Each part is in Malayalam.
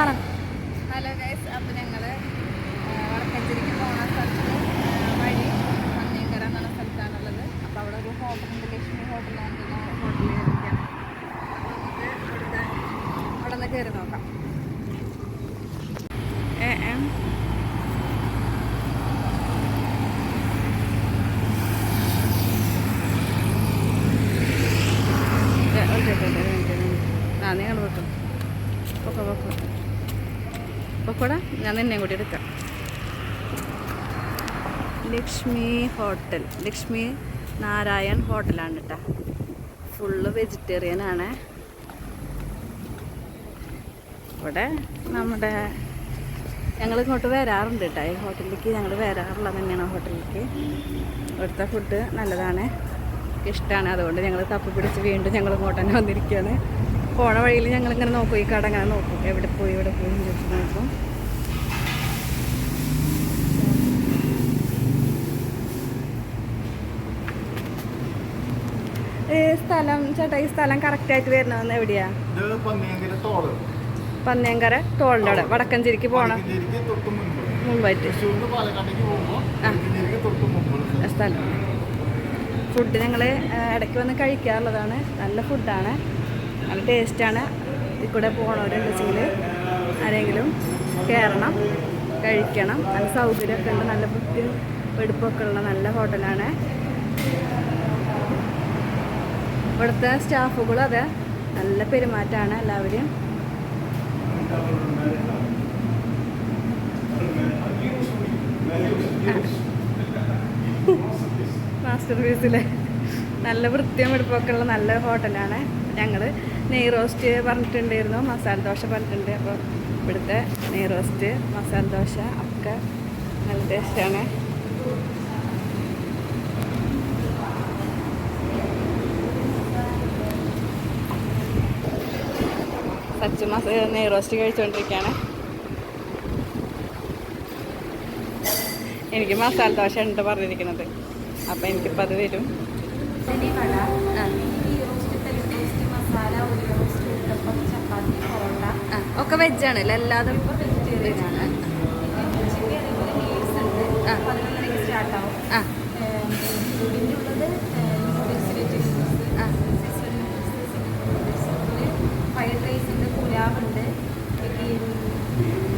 പറ ഹലോ ഗൈസ് അപ്പോൾ ഞങ്ങൾ വടക്കഞ്ചേരിക്ക് പോകുന്ന സ്ഥലത്ത് വഴി മഞ്ഞങ്കര എന്നുള്ള സ്ഥലത്താണുള്ളത് അപ്പോൾ അവിടെ ഒരു ഹോട്ടലുണ്ട് ലക്ഷ്മി ഹോട്ടലാണ് ഹോട്ടലിൽ ഇരിക്കുകയാണ് അപ്പോൾ നമുക്ക് അവിടുത്തെ അവിടെ നിന്ന് കയറി നോക്കാം. ഏ ഏ. ആ നിങ്ങൾ വെക്കും ഓക്കെ പൊക്കോ. പൊക്കോടാ ഞാൻ നിന്നെ കൂടി എടുക്കാം. ലക്ഷ്മി ഹോട്ടൽ. ലക്ഷ്മി നാരായൺ ഹോട്ടലാണ് കേട്ടോ ഫുള്ള് വെജിറ്റേറിയൻ ആണ്. ഇവിടെ നമ്മുടെ ഞങ്ങൾ ഇങ്ങോട്ട് വരാറുണ്ട് കേട്ടോ ഈ ഹോട്ടലിലേക്ക് ഞങ്ങൾ വരാറുള്ളത് തന്നെയാണ് ഹോട്ടലിലേക്ക്. ഇവിടുത്തെ ഫുഡ് നല്ലതാണ്. ഇഷ്ടമാണ് അതുകൊണ്ട് ഞങ്ങൾ തപ്പ് പിടിച്ച് വീണ്ടും ഞങ്ങൾ ഇങ്ങോട്ട് തന്നെ വന്നിരിക്കുകയാണ്. പോണ വഴിയിൽ ഞങ്ങളിങ്ങനെ നോക്കും. ഈ കട അങ്ങനെ നോക്കും. എവിടെ പോയി എവിടെ പോയി ചോദിച്ച് നോക്കും. സ്ഥലം ചേട്ടാ ഈ സ്ഥലം കറക്റ്റായിട്ട് വരുന്നതെന്ന് എവിടെയാ? പന്നിയങ്കര തോളിന്റെ അവിടെ. വടക്കഞ്ചേരിക്ക് പോണം? മുമ്പായിട്ട് ആ. സ്ഥലം. ഫുഡ് ഞങ്ങൾ ഇടയ്ക്ക് വന്ന് കഴിക്കാറുള്ളതാണ്. നല്ല ഫുഡാണ്. നല്ല ടേസ്റ്റാണ്. ഇതിൽ കൂടെ പോകണവരുണ്ടെങ്കിൽ ആരെങ്കിലും കയറണം കഴിക്കണം. നല്ല സൗകര്യമൊക്കെ ഉണ്ട്. നല്ല വൃത്തി വെടുപ്പൊക്കെ ഉള്ള നല്ല ഹോട്ടലാണ്. ഇവിടുത്തെ സ്റ്റാഫുകളും അതെ. നല്ല പെരുമാറ്റമാണ് എല്ലാവരും മാസ്റ്റർ പീസിലെ നല്ല വൃത്തിയും വെടുപ്പൊക്കെ ഉള്ള നല്ല ഹോട്ടലാണ്. ഞങ്ങൾ നെയ് റോസ്റ്റ് പറഞ്ഞിട്ടുണ്ടായിരുന്നു മസാല ദോശ പറഞ്ഞിട്ടുണ്ട്. അപ്പോൾ ഇവിടുത്തെ നെയ് റോസ്റ്റ് മസാല ദോശ ഒക്കെ നല്ല ടേസ്റ്റാണ്. സച്ച് മസ നെയ് റോസ്റ്റ് കഴിച്ചുകൊണ്ടിരിക്കുകയാണ് എനിക്ക് മസാല ദോശ ഉണ്ട് പറഞ്ഞിരിക്കുന്നത്. അപ്പം എനിക്കിപ്പോൾ അത് വരും. ആ. ആ ഒക്കെ വെജാണ് അല്ലേ എല്ലാതും വെജാണ് ആ ആ ആ ഫ്രൈഡ് റൈസ് ഉണ്ട് പുലാവ് ഉണ്ട്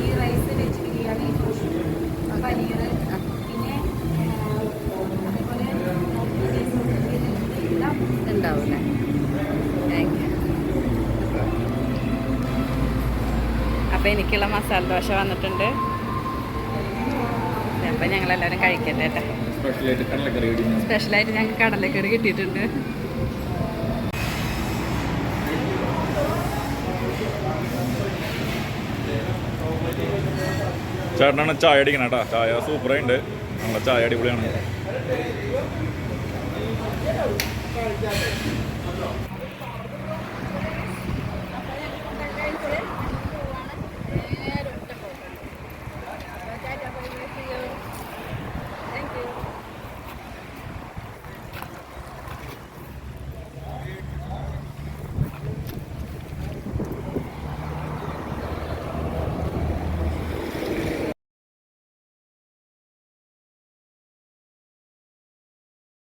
ഈ റൈസ് വെജ് ബിരിയാണി പനീർ ആ. പിന്നെ അതേപോലെ എല്ലാം ഉണ്ടാവും അല്ലേ താങ്ക് യു അപ്പം എനിക്കുള്ള മസാല ദോശ വന്നിട്ടുണ്ട്. അപ്പം ഞങ്ങളെല്ലാവരും കഴിക്കട്ടെ കേട്ടോ. സ്പെഷ്യലായിട്ട് ഞങ്ങൾക്ക് കടലക്കറി കിട്ടിയിട്ടുണ്ട്. ചേട്ടനാണ് ചായ അടിക്കണം കേട്ടോ. ചായ സൂപ്പറായിട്ടുണ്ട് നമ്മളെ ചായ അടിപൊളിയാണ്. 頑張ろう。